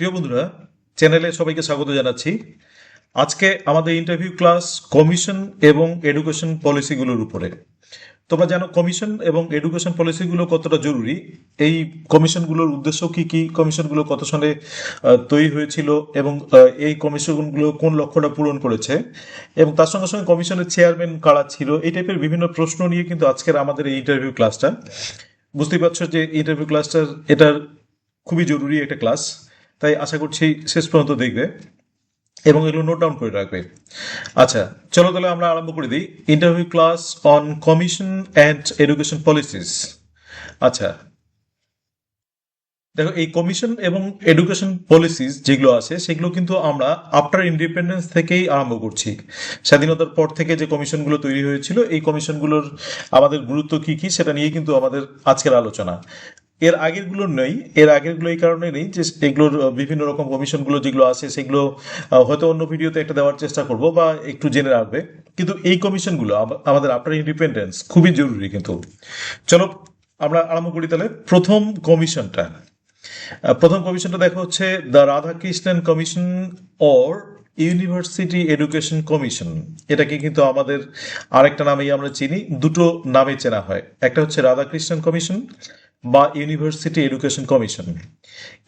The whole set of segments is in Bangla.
প্রিয় বন্ধুরা, চ্যানেলে সবাইকে স্বাগত জানাচ্ছি। আজকে আমাদের ইন্টারভিউ ক্লাস কমিশন এবং এডুকেশন পলিসিগুলোর উপরে। তোমরা জানো কমিশন এবং এডুকেশন পলিসিগুলো কতটা জরুরি? এই কমিশনগুলোর উদ্দেশ্য কি কি? কমিশনগুলো কত সালে তৈরি হয়েছিল এবং এই কমিশনগুলো কোন লক্ষ্যটা পূরণ করেছে? এবং তার সঙ্গে সঙ্গে কমিশনের চেয়ারম্যান কারা ছিল? এই টাইপের বিভিন্ন প্রশ্ন নিয়ে কিন্তু আজকের আমাদের এই ইন্টারভিউ ক্লাসটা বুঝতেই পারছ যে ইন্টারভিউ ক্লাসটার এটার খুবই জরুরি একটা ক্লাস তাই আশা করছি শেষ পর্যন্ত দেখবে এবং এগুলো নোট ডাউন করে রাখবে। আচ্ছা চলো তাহলে আমরা আরম্ভ করে দিই। Interview class on commission and education policies আচ্ছা দেখো এই কমিশন এবং এডুকেশন পলিসিস যেগুলো আছে, সেগুলো কিন্তু আমরা আফটার ইন্ডিপেন্ডেন্স থেকেই আরম্ভ করছি। স্বাধীনতার পর থেকে যে কমিশনগুলো তৈরি হয়েছিল, এই কমিশনগুলোর আমাদের গুরুত্ব কি কি, সেটা নিয়ে কিন্তু আমাদের আজকের আলোচনা। এর আগেরগুলো নেই, এর আগেরগুলো এই কারণে নেই যে এগুলোর বিভিন্ন রকম কমিশনগুলো যেগুলো আছে সেগুলো হয়তো অন্য ভিডিওতে একটা দেওয়ার চেষ্টা করব বা একটু জেনে রাখবে। কিন্তু এই কমিশনগুলো আম- আমাদের আফটার ইন্ডিপেন্ডেন্স খুবই জরুরি কিন্তু। চলো আমরা আরম্ভ করি তাহলে প্রথম কমিশনটা। প্রথম কমিশনটা দেখা হচ্ছে the Radhakrishnan commission or university education commission এটাকে কিন্তু আমাদের আরেকটা নামেই আমরা চিনি, দুটো নামে চেনা হয়। একটা হচ্ছে রাধাকৃষ্ণন কমিশন বা ইউনিভার্সিটি এডুকেশন কমিশন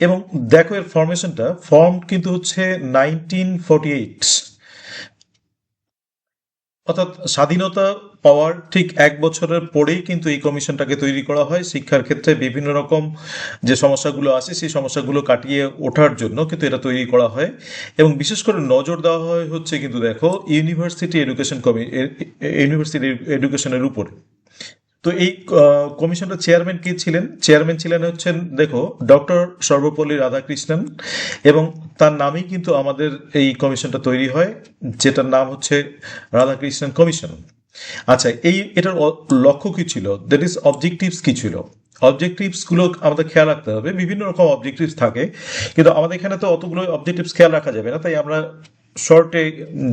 এবং দেখো এর ফর্মেশনটা ফর্ম কিন্তু হচ্ছে নাইনটিন অর্থাৎ স্বাধীনতা পাওয়ার ঠিক এক বছরের পরেই কিন্তু এই কমিশনটাকে তৈরি করা হয়। শিক্ষার ক্ষেত্রে বিভিন্ন রকম যে সমস্যাগুলো আছে সেই সমস্যাগুলো কাটিয়ে ওঠার জন্য কিন্তু এটা তৈরি করা হয়। এবং বিশেষ করে নজর দেওয়া হয় হচ্ছে কিন্তু দেখো ইউনিভার্সিটি এডুকেশন কমি ইউনিভার্সিটি এডুকেশনের উপরে। তো এই আহ, কমিশনটার চেয়ারম্যান কে ছিলেন? চেয়ারম্যান ছিলেন হচ্ছেন দেখো ডক্টর সর্বপল্লী রাধাকৃষ্ণন এবং তার নামেই কিন্তু আমাদের এই কমিশনটা তৈরি হয় যেটার নাম হচ্ছে রাধাকৃষ্ণন কমিশন। আচ্ছা এই এটার লক্ষ্য কি ছিল? দ্যাট ইজ অবজেক্টিভস কি ছিল? অবজেক্টিভসগুলো আমাদের খেয়াল রাখতে হবে। বিভিন্ন রকম অবজেক্টিভস থাকে কিন্তু আমাদের এখানে তো অতগুলো অবজেক্টিভস খেয়াল রাখা যাবে না তাই আমরা শর্টে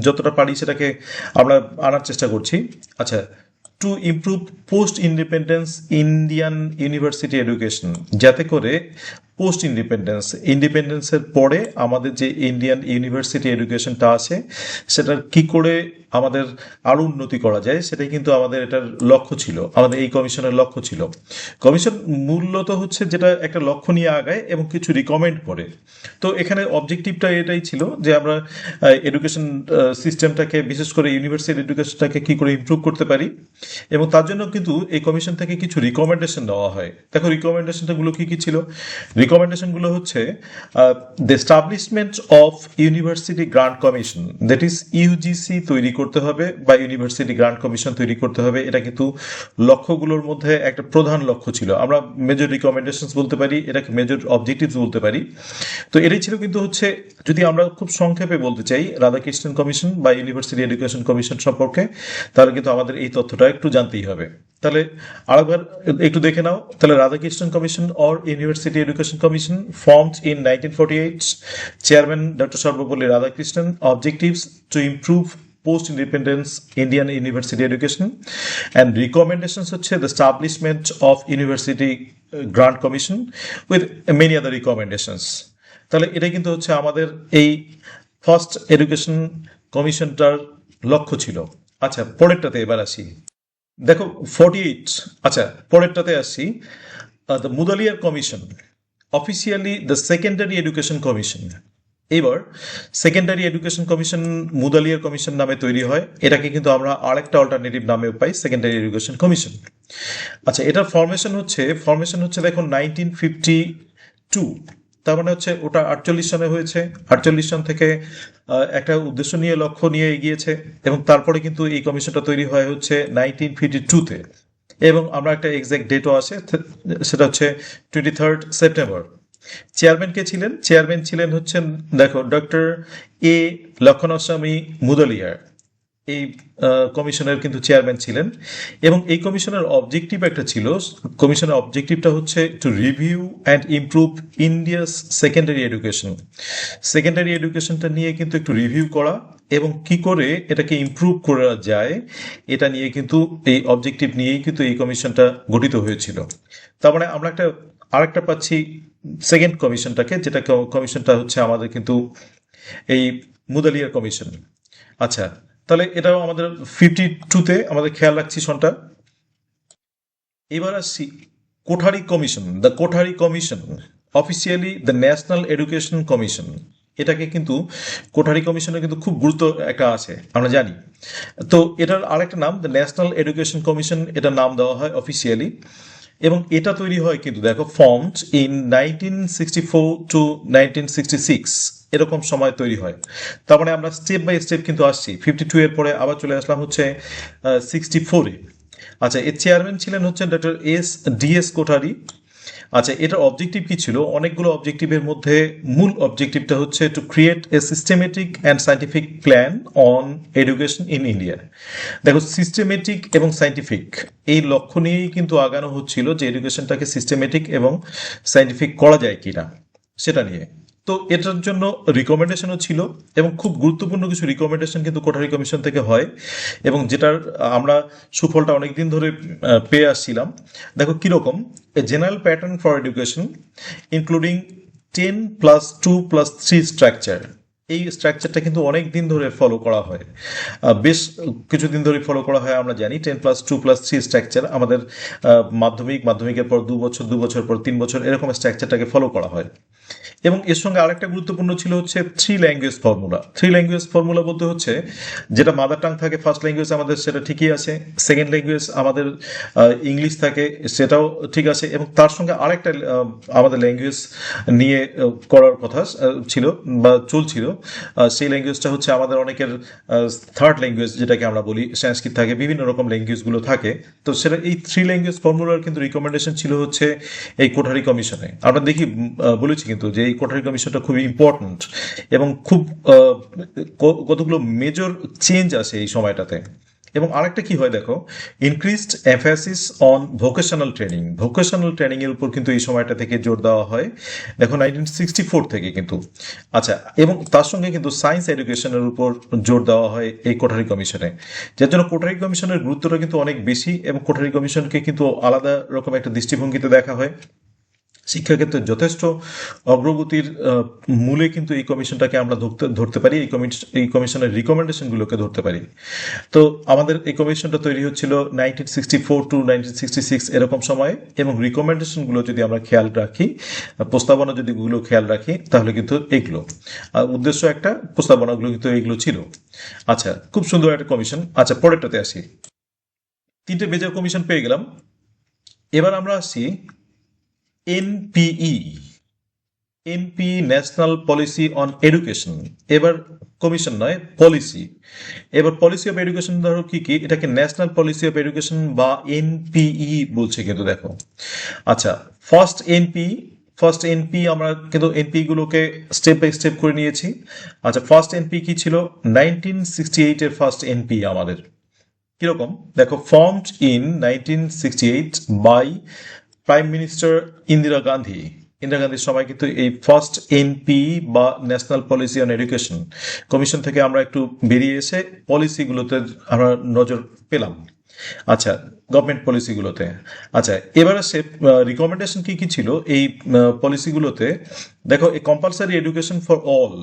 যতটা পারি সেটাকে আমরা আনার চেষ্টা করছি। আচ্ছা to improve post independence Indian university education যাতে করে পোস্ট ইন্ডিপেন্ডেন্স ইন্ডিপেন্ডেন্সের পরে আমাদের যে ইন্ডিয়ান ইউনিভার্সিটি এডুকেশনটা আছে, সেটার কি করে আমাদের আরও উন্নতি করা যায়, সেটাই কিন্তু আমাদের এটার লক্ষ্য ছিল, আমাদের এই কমিশনের লক্ষ্য ছিল। কমিশন মূলত হচ্ছে যেটা একটা লক্ষ্য নিয়ে আগায় এবং কিছু রিকমেন্ড করে। তো এখানে অবজেক্টিভটা এটাই ছিল যে আমরা এডুকেশন সিস্টেমটাকে বিশেষ করে ইউনিভার্সিটি এডুকেশনটাকে কি করে ইমপ্রুভ করতে পারি। এবং তার জন্য কিন্তু এই কমিশন থেকে কিছু রিকমেন্ডেশন দেওয়া হয়। দেখো রিকমেন্ডেশনটা গুলো কি কি ছিল? রিকমেন্ডেশনগুলো হচ্ছে the establishment of university grant commission that is UGC তৈরি করতে হবে বা ইউনিভার্সিটি গ্রান্ট কমিশন তৈরি করতে হবে, এটা কিন্তু লক্ষ্যগুলোর মধ্যে একটা প্রধান লক্ষ্য ছিল। আমরা মেজর রিকমেন্ডেশন বলতে পারি, এটাকে মেজর অবজেক্টিভস বলতে পারি। তো এটাই ছিল কিন্তু হচ্ছে, যদি আমরা খুব সংক্ষেপে বলতে চাই, রাধাকৃষ্ণন কমিশন বা ইউনিভার্সিটি এডুকেশন কমিশন সম্পর্কে, তাহলে কিন্তু আমাদের এই তথ্যটা একটু জানতেই হবে। তাহলে আরেকবার একটু দেখে নাও, তাহলে Radhakrishnan commission or university education commission formed in nineteen forty eight chairman doctor Sarvepalli Radhakrishnan objectives to improve post independence Indian university education and recommendations হচ্ছে the establishment of university uh, grant commission with many other recommendations তাহলে এটা কিন্তু হচ্ছে আমাদের এই ফার্স্ট এডুকেশন কমিশনটার লক্ষ্য ছিল আচ্ছা পরেরটাতে এবার আসি দেখো ফর্টি এইট আচ্ছা পরেরটাতে আসি the Mudaliar commission officially the secondary education commission এবার secondary education commission Mudaliar commission নামে তৈরি হয়। এটাকে কিন্তু আমরা আরেকটা অল্টারনেটিভ নামে পাই সেকেন্ডারি এডুকেশন কমিশন আচ্ছা এটার ফরমেশন হচ্ছে ফরমেশন হচ্ছে দেখুন নাইনটিন ফিফটি টু তার মানে হচ্ছে ওটা আটচল্লিশ সনে হয়েছে। আটচল্লিশ সন থেকে একটা উদ্দেশ্য নিয়ে, লক্ষ্য নিয়ে এগিয়েছে এবং তারপরে কিন্তু এই কমিশনটা তৈরি হয় হচ্ছে নাইনটিন ফিফটি টুতে এবং আমরা একটা এক্সাক্ট ডেটও আছে সেটা হচ্ছে টোয়েন্টি থার্ড সেপ্টেম্বর চেয়ারম্যান কে ছিলেন? চেয়ারম্যান ছিলেন হচ্ছেন, দেখো, ডক্টর এ লক্ষণস্বামী মুদলিয়ার। এই কমিশনের কিন্তু চেয়ারম্যান ছিলেন। এবং এই কমিশনের অবজেক্টিভ একটা ছিল, কমিশনের অবজেক্টিভটা হচ্ছে to review and improve India's secondary education secondary এডুকেশনটা নিয়ে কিন্তু একটু রিভিউ করা এবং কি করে এটাকে ইমপ্রুভ করা যায়, এটা নিয়ে কিন্তু এই অবজেক্টিভ নিয়েই কিন্তু এই কমিশনটা গঠিত হয়েছিল। তার মানে আমরা একটা, আরেকটা পাচ্ছি সেকেন্ড কমিশনটাকে যেটা কমিশনটা হচ্ছে আমাদের কিন্তু এই মুদালিয়ার কমিশন আচ্ছা তাহলে এটাও আমাদের ফিফটি টুতে আমাদের খেয়াল রাখছি সনটা। এবার আসছি Kothari commission the Kothari commission officially the national education commission এটাকে কিন্তু কোঠারি কমিশনের কিন্তু খুব গুরুত্ব একটা আছে, আমরা জানি। তো এটার আরেকটা নাম দ্য ন্যাশনাল এডুকেশন কমিশন এটার নাম দেওয়া হয় অফিসিয়ালি এবং এটা তৈরি হয় কিন্তু দেখো formed in nineteen sixty four to nineteen sixty six এরকম সময় তৈরি হয়। তার মানে আমরা স্টেপ বাই স্টেপ কিন্তু আসছি। ফিফটি টু এর পরে আবার চলে আসলাম হচ্ছে সিক্সটি ফোরে আচ্ছা এর চেয়ারম্যান ছিলেন হচ্ছেন doctor S D S Kothari. আচ্ছা এটার অবজেক্টিভ কি ছিল? অনেকগুলো অবজেক্টিভের মধ্যে মূল অবজেক্টিভটা হচ্ছে to create a systematic and scientific plan on education in India দেখো সিস্টেমেটিক এবং সাইন্টিফিক এই লক্ষ্য নিয়েই কিন্তু আগানো হচ্ছিল যে এডুকেশনটাকে সিস্টেমেটিক এবং সাইন্টিফিক করা যায় কিনা, সেটা নিয়ে। তো এটার জন্য রিকমেন্ডেশনও ছিল এবং খুব গুরুত্বপূর্ণ কিছু রিকমেন্ডেশন কিন্তু কোঠারি কমিশন থেকে হয় এবং যেটার আমরা সুফলটা অনেকদিন ধরে পেয়ে আসছিলাম। দেখো কীরকম general pattern for education including ten plus two plus three structure এই স্ট্রাকচারটা কিন্তু অনেক দিন ধরে ফলো করা হয়। বেশ কিছুদিন ধরে ফলো করা হয়, আমরা জানি ten plus two plus three structure আমাদের মাধ্যমিক, মাধ্যমিকের পর দু বছর দু বছর পর তিন বছর, এরকম স্ট্রাকচারটাকে ফলো করা হয়। এবং এর সঙ্গে আরেকটা গুরুত্বপূর্ণ ছিল হচ্ছে three language formula three language formula বলতে হচ্ছে যেটা মাদার টাং থাকে ফার্স্ট ল্যাঙ্গুয়েজ আমাদের সেটা ঠিকই আছে সেকেন্ড ল্যাঙ্গুয়েজ আমাদের ইংলিশ থাকে, সেটাও ঠিক আছে এবং তার সঙ্গে আরেকটা আমাদের ল্যাঙ্গুয়েজ নিয়ে করার কথা ছিল বা চলছিল। সেই ল্যাঙ্গুয়েজটা হচ্ছে আমাদের অনেকের থার্ড ল্যাঙ্গুয়েজ যেটাকে আমরা বলি, সংস্কৃত থাকে, বিভিন্ন রকম ল্যাঙ্গুয়েজগুলো থাকে। তো সেটা এই থ্রি ল্যাঙ্গুয়েজ ফর্মুলার কিন্তু রিকমেন্ডেশন ছিল হচ্ছে এই কোঠারি কমিশনে। আমরা দেখি বলেছি কিন্তু যে এই কোঠারি কমিশনটা খুবই ইম্পর্ট্যান্ট এবং খুব কতগুলো মেজর চেঞ্জ আছে এই সময়টাতে। এবং আরেকটা কি হয় দেখো increased emphasis on vocational training vocational training এর উপর কিন্তু এই সময়টা থেকে জোর দেওয়া হয়। দেখো নাইনটিন সিক্সটি ফোর থেকে কিন্তু। আচ্ছা এবং তার সঙ্গে কিন্তু সায়েন্স এডুকেশনের উপর জোর দেওয়া হয় এই কোঠারি কমিশনে। যার জন্য কোঠারি কমিশনের গুরুত্বটা কিন্তু অনেক বেশি এবং কোঠারি কমিশনকে কিন্তু আলাদা রকম একটা দৃষ্টিভঙ্গিতে দেখা হয়। শিক্ষাক্ষেত্রে যথেষ্ট অগ্রগতির মূলে কিন্তু এই কমিশনটাকে আমরা ধরতে ধরতে পারি, এই এই কমিশনের রিকমেন্ডেশনগুলোকে ধরতে পারি। তো আমাদের এই কমিশনটা তৈরি হচ্ছিল nineteen sixty four to nineteen sixty six এরকম সময়ে এবং রিকমেন্ডেশনগুলো যদি আমরা খেয়াল রাখি, প্রস্তাবনা যদি গুলো খেয়াল রাখি, তাহলে কিন্তু এগুলো। আর উদ্দেশ্য একটা, প্রস্তাবনাগুলো কিন্তু এগুলো ছিল। আচ্ছা খুব সুন্দর একটা কমিশন। আচ্ছা পরেরটাতে আসি। তিনটে মেজর কমিশন পেয়ে গেলাম। এবার আমরা আসি NPE NP national policy on education এবার কমিশন নয় পলিসি এবার পলিসি অফ এডুকেশন ধরো কি কি? এটাকে ন্যাশনাল পলিসি অফ এডুকেশন বা এনপিই বলছে কিন্তু দেখো। আচ্ছা ফার্স্ট এনপি ফার্স্ট এনপি আমরা কিন্তু এনপি গুলোকে স্টেপ বাই স্টেপ করে নিয়েছি। আচ্ছা ফার্স্ট এনপি কি ছিল? নাইনটিন সিক্সটি এইটের ফার্স্ট এনপি আমাদের। কীরকম? দেখো formed in nineteen sixty eight by prime minister Indira Gandhi Indira গান্ধীর সময় কিন্তু এই ফার্স্ট এনপি বা national policy on education commission থেকে আমরা একটু বেরিয়ে এসে পলিসিগুলোতে আমরা নজর পেলাম। আচ্ছা গভর্নমেন্ট পলিসিগুলোতে আচ্ছা এবারে সে রিকমেন্ডেশন কি কি ছিল? এই পলিসিগুলোতে দেখো a compulsory education for all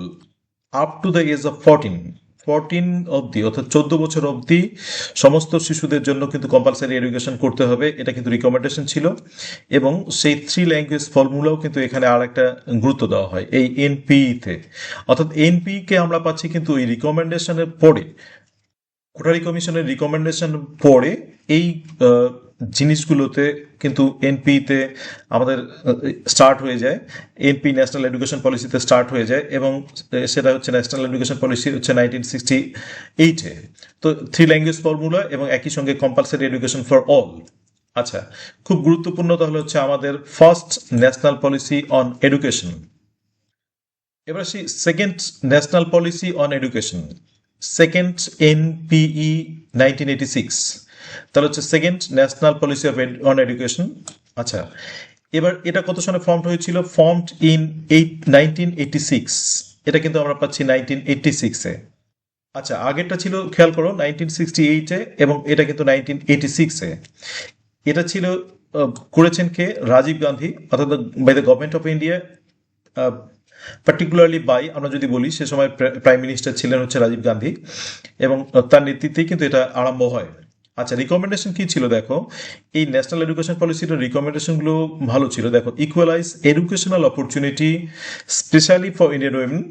up to the age of fourteen fourteen অবধি, অর্থাৎ চোদ্দ বছর অবধি সমস্ত শিশুদের জন্য কিন্তু কম্পালসারি এডুকেশন করতে হবে। এটা কিন্তু রিকমেন্ডেশন ছিল। এবং সেই থ্রি ল্যাঙ্গুয়েজ ফর্মুলাও কিন্তু এখানে আর একটা গুরুত্ব দেওয়া হয়, এই এনপিতে অর্থাৎ এনপি কে আমরা পাচ্ছি কিন্তু এই রিকমেন্ডেশনের পরে কোটারি কমিশনের রিকমেন্ডেশন পরে এই জিনিসগুলোতে কিন্তু এনপিতে আমাদের স্টার্ট হয়ে যায়। এনপি ন্যাশনাল এডুকেশন পলিসিতে স্টার্ট হয়ে যায় এবং সেটা হচ্ছে ন্যাশনাল এডুকেশন পলিসি হচ্ছে নাইনটিন সিক্সটি এইটে তো থ্রি ল্যাঙ্গুয়েজ ফর্মুলা এবং একই সঙ্গে কম্পালসারি এডুকেশন ফর অল আচ্ছা খুব গুরুত্বপূর্ণ তাহলে হচ্ছে আমাদের first national policy on education এবার আসি second national policy on education second NPE nineteen eighty six তাহলে হচ্ছে second national policy of on education আচ্ছা এবার এটা কত সালে ফর্মড হয়েছিল? Formed in eight nineteen eighty six এটা কিন্তু আমরা পাচ্ছি নাইনটিন এইটি সিক্সে আচ্ছা আগেরটা ছিল, খেয়াল করো নাইনটিন সিক্সটি এইটে এবং এটা কিন্তু নাইনটিন এইটি সিক্সে এটা ছিল করেছেন কে? রাজীব গান্ধী, অর্থাৎ by the government of India particularly by আমরা যদি বলি, সে সময় প্রাইম মিনিস্টার ছিলেন হচ্ছে রাজীব গান্ধী এবং তার নেতৃত্বেই কিন্তু এটা আরম্ভ হয়। আচ্ছা রিকমেন্ডেশন কি ছিল দেখো? এই ন্যাশনাল এডুকেশন পলিসির রিকমেন্ডেশনগুলো ভালো ছিল। দেখো equalize educational opportunity specially for Indian women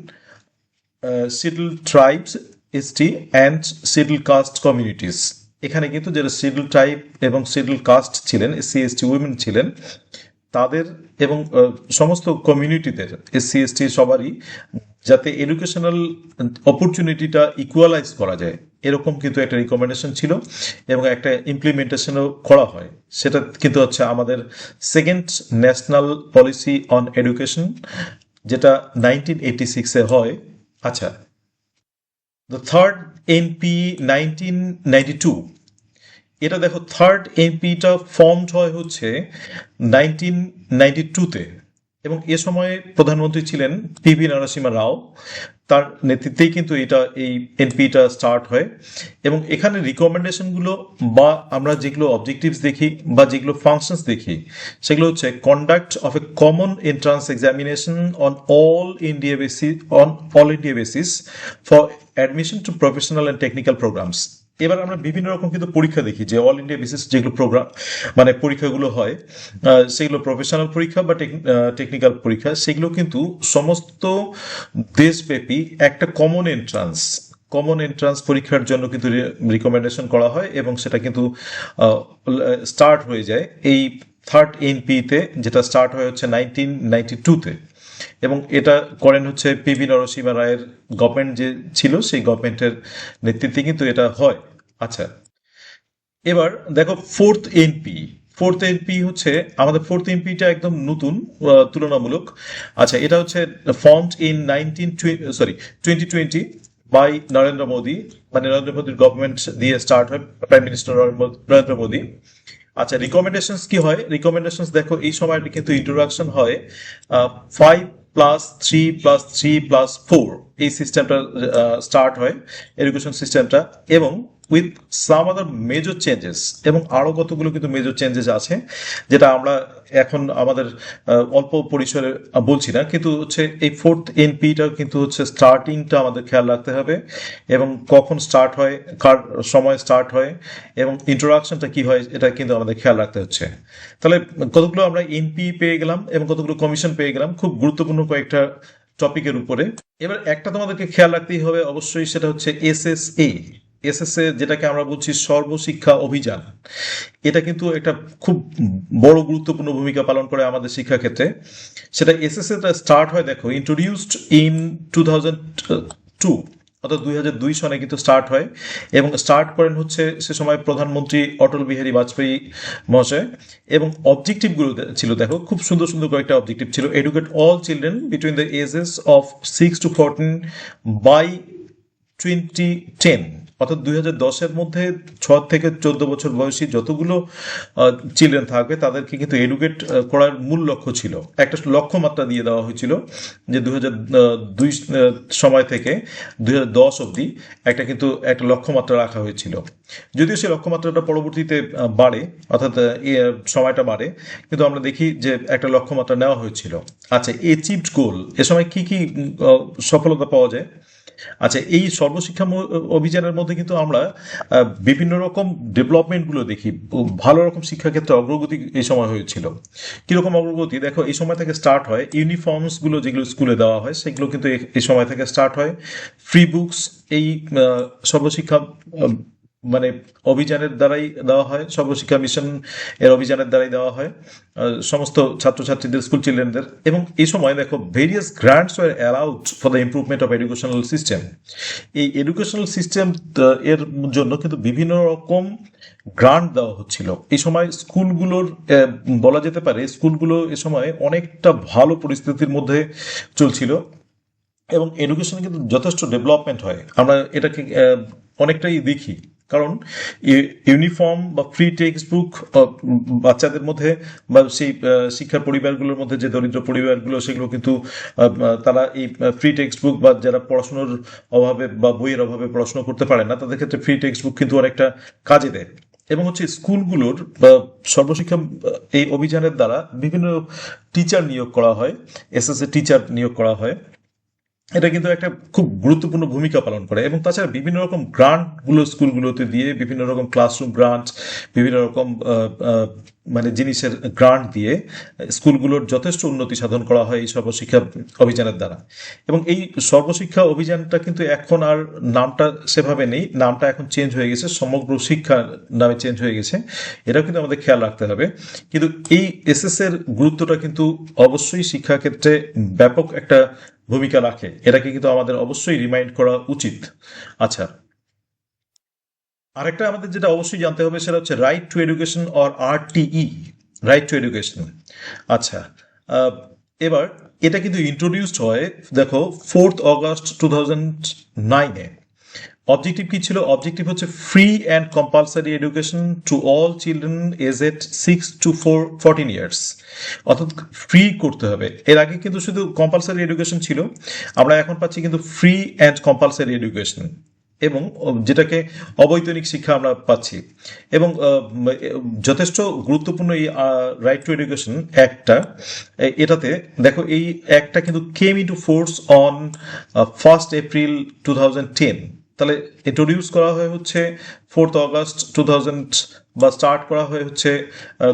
scheduled tribes ST and scheduled caste communities এখানে কিন্তু যারা শিডুল ট্রাইব এবং শিডুল কাস্ট ছিলেন এসসি এসটি উইমেন ছিলেন, তাদের এবং সমস্ত কমিউনিটিদের এসসি এসটি সবারই, যাতে এডুকেশনাল অপরচুনিটিটা ইকুয়ালাইজ করা যায়। এরকম কিন্তু একটা রিকমেন্ডেশন ছিল এবং একটা ইমপ্লিমেন্টেশনও করা হয়। সেটা কিন্তু হচ্ছে আমাদের second national policy on education যেটা নাইনটিন এইটি সিক্সে হয়। আচ্ছা the third NP nineteen ninety two এটা দেখো থার্ড এমপিটা ফর্মড হয় হচ্ছে নাইনটিন নাইনটি টুতে এবং এ সময়ে প্রধানমন্ত্রী ছিলেন পি ভি নরসিংহ রাও। তার নেতৃত্বেই কিন্তু এটা, এই এনপিটা স্টার্ট হয়। এবং এখানে রিকমেন্ডেশনগুলো বা আমরা যেগুলো অবজেক্টিভস দেখি বা যেগুলো ফাংশনস দেখি, সেগুলো হচ্ছে conduct of a common entrance examination on all India basis on all India basis for admission to professional and technical programmes এবার আমরা বিভিন্ন রকম কিন্তু পরীক্ষা দেখি, যে অল ইন্ডিয়া বিশেষ যেগুলো প্রোগ্রাম মানে পরীক্ষাগুলো হয় সেগুলো প্রফেশনাল পরীক্ষা বা টেকনিক্যাল পরীক্ষা, সেগুলো কিন্তু সমস্ত দেশব্যাপী একটা কমন এন্ট্রান্স কমন এন্ট্রান্স পরীক্ষার জন্য কিন্তু রিকমেন্ডেশন করা হয় এবং সেটা কিন্তু স্টার্ট হয়ে যায়। এই থার্ড এনপিতে যেটা স্টার্ট হয়ে হচ্ছে নাইনটিন নাইনটি টুতে এবং এটা করেন হচ্ছে পি ভি নরসিংহ রায়ের গভর্নমেন্ট যে ছিল, সেই গভর্নমেন্টের নেতৃত্বে কিন্তু এটা হয়। আচ্ছা এবার দেখো ফোর্থ এনপি ফোর্থ এনপি হচ্ছে, আমাদের ফোর্থ এনপিটা একদম নতুন তুলনামূলক। আচ্ছা এটা হচ্ছে formed in nineteen sorry twenty twenty by Narendra Modi মানে নরেন্দ্র মোদীর গভর্নমেন্ট দিয়ে স্টার্ট হয় প্রাইম মিনিস্টার নরেন্দ্র মোদী। আচ্ছা রিকমেন্ডেশনস কি হয়? রিকমেন্ডেশনস দেখো, এই সময়টা কিন্তু ইন্ট্রোডাকশন হয় five plus three plus three plus four এই সিস্টেমটা স্টার্ট হয় এডুকেশন সিস্টেমটা এবং with some other major changes এবং আরও কতগুলো কিন্তু মেজর চেঞ্জেস আছে, যেটা আমরা এখন আমাদের অল্প পরিসরে বলছি না, কিন্তু হচ্ছে এই ফোর্থ এনপিটা কিন্তু হচ্ছে স্টার্টিংটা আমাদের খেয়াল রাখতে হবে, এবং কখন স্টার্ট হয়, কার সময় স্টার্ট হয়, এবং ইন্ট্রোডাকশনটা কি হয়, এটা কিন্তু আমাদের খেয়াল রাখতে হচ্ছে। তাহলে কতগুলো আমরা এনপি পেয়ে গেলাম, এবং কতগুলো কমিশন পেয়ে গেলাম, খুব গুরুত্বপূর্ণ কয়েকটা টপিকের উপরে। এবার একটা তোমাদেরকে খেয়াল রাখতেই হবে অবশ্যই, সেটা হচ্ছে এসএসএ এসএসএ যেটাকে আমরা বলছি সর্বশিক্ষা অভিযান, এটা কিন্তু একটা খুব বড় গুরুত্বপূর্ণ ভূমিকা পালন করে আমাদের শিক্ষাক্ষেত্রে। সেটা এসএসএ স্টার্ট হয়, দেখো introduced in two thousand two অর্থাৎ দুই হাজার দুই সনে কিন্তু স্টার্ট হয় এবং স্টার্ট করেন হচ্ছে সে সময় প্রধানমন্ত্রী অটল বিহারী বাজপেয়ী মহাশয় এবং অবজেক্টিভগুলো ছিল, দেখো, খুব সুন্দর সুন্দর কয়েকটা অবজেক্টিভ ছিল। Educate all children between the ages of six to fourteen by twenty ten অর্থাৎ দুই হাজার দশের মধ্যে ছ থেকে চোদ্দ বছর বয়সী যতগুলো চিলড্রেন থাকবে, তাদেরকে কিন্তু এডুকেট করার মূল লক্ষ্য ছিল। একটা লক্ষ্যমাত্রা দিয়ে দেওয়া হয়েছিল যে দুই হাজার দুই সময় থেকে দুই দশ অবধি একটা কিন্তু একটা লক্ষ্যমাত্রা রাখা হয়েছিল। যদিও সেই লক্ষ্যমাত্রাটা পরবর্তীতে বাড়ে, অর্থাৎ সময়টা বাড়ে, কিন্তু আমরা দেখি যে একটা লক্ষ্যমাত্রা নেওয়া হয়েছিল। আচ্ছা এচিভড গোল এ সময় কি কি সফলতা পাওয়া যায়? আচ্ছা এই সর্বশিক্ষা অভিযানের মধ্যে কিন্তু আমরা বিভিন্ন রকম ডেভেলপমেন্টগুলো দেখি। ভালো রকম শিক্ষাক্ষেত্রে অগ্রগতি এই সময় হয়েছিল। কীরকম অগ্রগতি? দেখো, এই সময় থেকে স্টার্ট হয়। ইউনিফর্মসগুলো যেগুলো স্কুলে দেওয়া হয়, সেগুলো কিন্তু এই- সময় থেকে স্টার্ট হয়। ফ্রি বুকস এই সর্বশিক্ষা মানে অভিযানের দ্বারাই দেওয়া হয়, সর্বশিক্ষা মিশন এর অভিযানের দ্বারাই দেওয়া হয় সমস্ত ছাত্রছাত্রীদের, স্কুল চিলড্রেনদের এবং এই সময় দেখো various grants were allowed for the improvement of educational system এই এডুকেশনাল সিস্টেম এর জন্য কিন্তু বিভিন্ন রকম গ্রান্ট দেওয়া হচ্ছিল। এই সময় স্কুলগুলোর বলা যেতে পারে, স্কুলগুলো এ সময় অনেকটা ভালো পরিস্থিতির মধ্যে চলছিল। এবং এডুকেশনে কিন্তু যথেষ্ট ডেভেলপমেন্ট হয়। আমরা এটাকে অনেকটাই দেখি। কারণ ইউনিফর্ম বা ফ্রি টেক্সট বুক বাচ্চাদের মধ্যে বা সেই শিক্ষার পরিবারগুলোর মধ্যে যে দরিদ্র পরিবারগুলো, সেগুলো কিন্তু তারা এই ফ্রি টেক্সট বুক বা যারা পড়াশোনার অভাবে বা বইয়ের অভাবে পড়াশোনা করতে পারে না, তাদের ক্ষেত্রে ফ্রি টেক্সট বুক কিন্তু অনেকটা কাজে দেয়। এবং হচ্ছে স্কুলগুলোর বা সর্বশিক্ষা এই অভিযানের দ্বারা বিভিন্ন টিচার নিয়োগ করা হয় এসএসএ টিচার নিয়োগ করা হয়। এটা কিন্তু একটা খুব গুরুত্বপূর্ণ ভূমিকা পালন করে। এবং তাছাড়া বিভিন্ন রকম গ্রান্টগুলো স্কুলগুলোতে দিয়ে, বিভিন্ন রকম ক্লাসরুম গ্রান্ট বিভিন্ন রকম মানে জিনিসের গ্রান্ট দিয়ে স্কুলগুলোর যথেষ্ট উন্নতি সাধন করা হয় এই সর্বশিক্ষা অভিযানের দ্বারা। এবং এই সর্বশিক্ষা অভিযানটা কিন্তু এখন আর নামটা সেভাবে নেই। নামটা এখন চেঞ্জ হয়ে গেছে, সমগ্র শিক্ষা নামে চেঞ্জ হয়ে গেছে। এটাও কিন্তু আমাদের খেয়াল রাখতে হবে। কিন্তু এই এসএস এর গুরুত্বটা কিন্তু অবশ্যই শিক্ষাক্ষেত্রে ব্যাপক একটা ভূমিকা রাখে। এটাকে কিন্তু আমাদের অবশ্যই রিমাইন্ড করা উচিত। আচ্ছা আরেকটা আমাদের যেটা অবশ্যই জানতে হবে সেটা হচ্ছে right to education or R TE right to education আচ্ছা এবার এটা কিন্তু ইন্ট্রোডিউসড হয়, দেখো ফোর্থ অগস্ট টু থাউজেন্ড নাইনে অবজেক্টিভ কি ছিল? অবজেক্টিভ হচ্ছে free and compulsory education to all children age at six to four fourteen years অর্থাৎ ফ্রি করতে হবে। এর আগে কিন্তু শুধু কম্পালসারি এডুকেশন ছিল। আমরা এখন পাচ্ছি কিন্তু ফ্রি অ্যান্ড কম্পালসারি এডুকেশন এবং যেটাকে অবৈতনিক শিক্ষা আমরা পাচ্ছি। এবং যথেষ্ট গুরুত্বপূর্ণ এই রাইট টু এডুকেশন অ্যাক্টটা এটাতে, দেখো এই অ্যাক্টটা কিন্তু came into force on first April two thousand ten তাহলে ইন্ট্রোডিউস করা হয় হচ্ছে ফোর্থ অগস্ট টু থাউজেন্ড বা স্টার্ট করা হয় হচ্ছে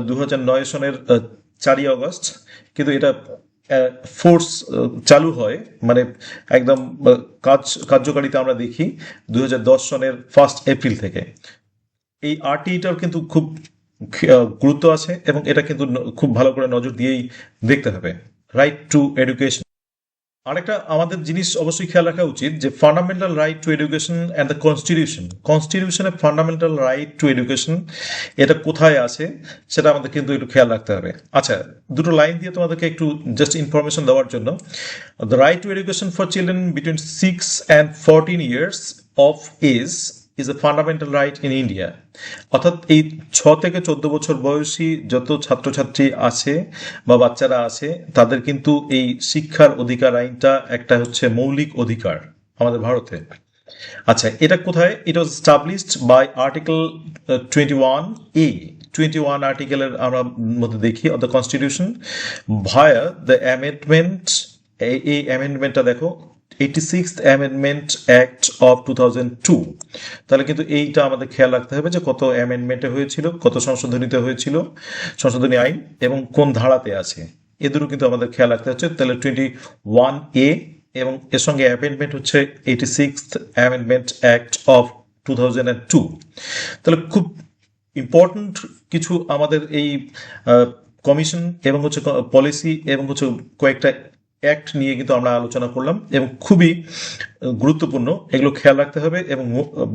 দু হাজার নয় সনের চারই অগস্ট কিন্তু এটা ফোর্স চালু হয় মানে একদম কাজ, কার্যকারিতা আমরা দেখি দু হাজার দশ সনের ফার্স্ট এপ্রিল থেকে। এই আরটিটার কিন্তু খুব গুরুত্ব আছে এবং এটা কিন্তু খুব ভালো করে নজর দিয়েই দেখতে হবে। রাইট টু এডুকেশন আরেকটা আমাদের জিনিস অবশ্যই খেয়াল রাখা উচিত যে fundamental right to education and the constitution কনস্টিটিউশনে fundamental right to education এটা কোথায় আছে সেটা আমাদের কিন্তু একটু খেয়াল রাখতে হবে। আচ্ছা দুটো লাইন দিয়ে তোমাদেরকে একটু জাস্ট ইনফরমেশন দেওয়ার জন্য। The right to education for children between six and fourteen years of age is a fundamental right in India অর্থাৎ এই ছ থেকে চোদ্দ বছর বয়সী যত ছাত্রছাত্রী আছে বা বাচ্চারা আছে, তাদের কিন্তু এই শিক্ষার অধিকার আইনটা একটা হচ্ছে মৌলিক অধিকার আমাদের ভারতে। আচ্ছা এটা কোথায়? It was established by article twenty one A twenty one আর্টিকেলের আমরা মধ্যে দেখি of the constitution via the amendment এই অ্যামেন্ডমেন্টটা দেখো eighty six amendment act of two thousand two তাহলে কিন্তু এইটা আমাদের খেয়াল রাখতে হবে যে কত অ্যামেন্ডমেন্টে হয়েছিল, কত সংশোধনীতে হয়েছিল, সংশোধনী আইন, এবং কোন ধারাতে আছে। এ কিন্তু আমাদের খেয়াল রাখতে হচ্ছে। তাহলে টোয়েন্টি ওয়ান এ এবং এর সঙ্গে অ্যামেন্ডমেন্ট হচ্ছে eighty six amendment act of two thousand and two তাহলে খুব ইম্পর্ট্যান্ট কিছু আমাদের এই কমিশন এবং হচ্ছে পলিসি এবং হচ্ছে কয়েকটা অ্যাক্ট নিয়ে কিন্তু আমরা আলোচনা করলাম এবং খুবই গুরুত্বপূর্ণ এগুলো খেয়াল রাখতে হবে এবং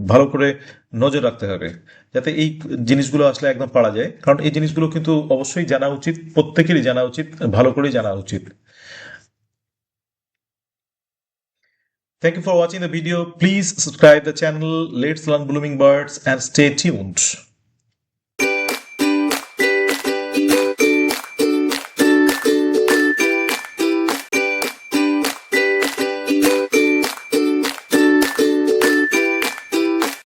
ভালো করে নজর রাখতে হবে যাতে এই জিনিসগুলো আসলে একদম পারা যায় কারণ এই জিনিসগুলো কিন্তু অবশ্যই জানা উচিত, প্রত্যেকেরই জানা উচিত, ভালো করেই জানা উচিত Thank you for watching the video. Please subscribe the channel Let's Learn Blooming Birds and stay tuned.